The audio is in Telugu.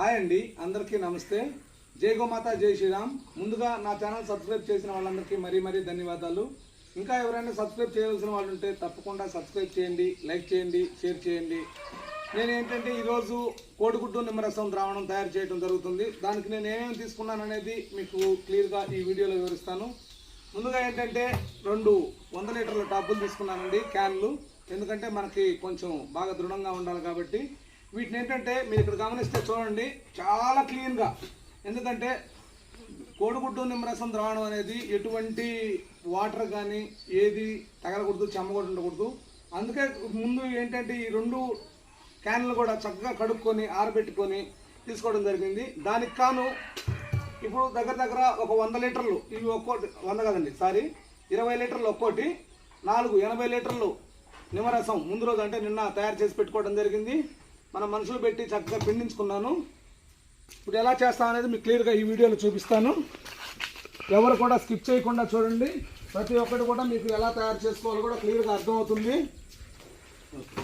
హాయ్ అండి అందరికీ నమస్తే. జై గోమాత జై శ్రీరామ్. ముందుగా నా ఛానల్ సబ్స్క్రైబ్ చేసిన వాళ్ళందరికీ మరీ మరీ ధన్యవాదాలు. ఇంకా ఎవరైనా సబ్స్క్రైబ్ చేయవలసిన వాళ్ళు ఉంటే తప్పకుండా సబ్స్క్రైబ్ చేయండి లైక్ చేయండి షేర్ చేయండి. నేను ఏంటంటే ఈరోజు కోడిగుడ్డు నిమ్మరసం ద్రావణం తయారు చేయడం జరుగుతుంది. దానికి నేను ఏమేమి తీసుకున్నాను అనేది మీకు క్లియర్గా ఈ వీడియోలో వివరిస్తాను. ముందుగా ఏంటంటే రెండు వంద లీటర్ల టబ్బులు తీసుకున్నానండి క్యాన్లు. ఎందుకంటే మనకి కొంచెం బాగా దృఢంగా ఉండాలి కాబట్టి వీటిని ఏంటంటే మీరు ఇక్కడ గమనిస్తే చూడండి చాలా క్లీన్గా ఎందుకంటే కోడిగుడ్డు నిమ్మరసం ద్రావణం అనేది ఎటువంటి వాటర్ కానీ ఏది తగలకూడదు చెమ్మ కూడా ఉండకూడదు. అందుకే ముందు ఏంటంటే ఈ రెండు క్యాన్లు కూడా చక్కగా కడుక్కొని ఆరబెట్టుకొని తీసుకోవడం జరిగింది. దానికి కాను ఇప్పుడు దగ్గర దగ్గర ఒక వంద లీటర్లు ఇవి ఒక్కోటి వంద కదండి సారీ ఇరవై లీటర్లు ఒక్కోటి నాలుగు ఎనభై లీటర్లు నిమ్మరసం ముందు రోజు అంటే నిన్న తయారు చేసి పెట్టుకోవడం జరిగింది. మన మనుషులు పెట్టి చక్కగా పిండించుకున్నాను. ఇప్పుడు ఎలా చేస్తాం అనేది మీకు క్లియర్గా ఈ వీడియోలో చూపిస్తాను. ఎవరు కూడా స్కిప్ చేయకుండా చూడండి. ప్రతి ఒక్కటి కూడా మీకు ఎలా తయారు చేసుకోవాలో కూడా క్లియర్గా అర్థమవుతుంది. ఓకే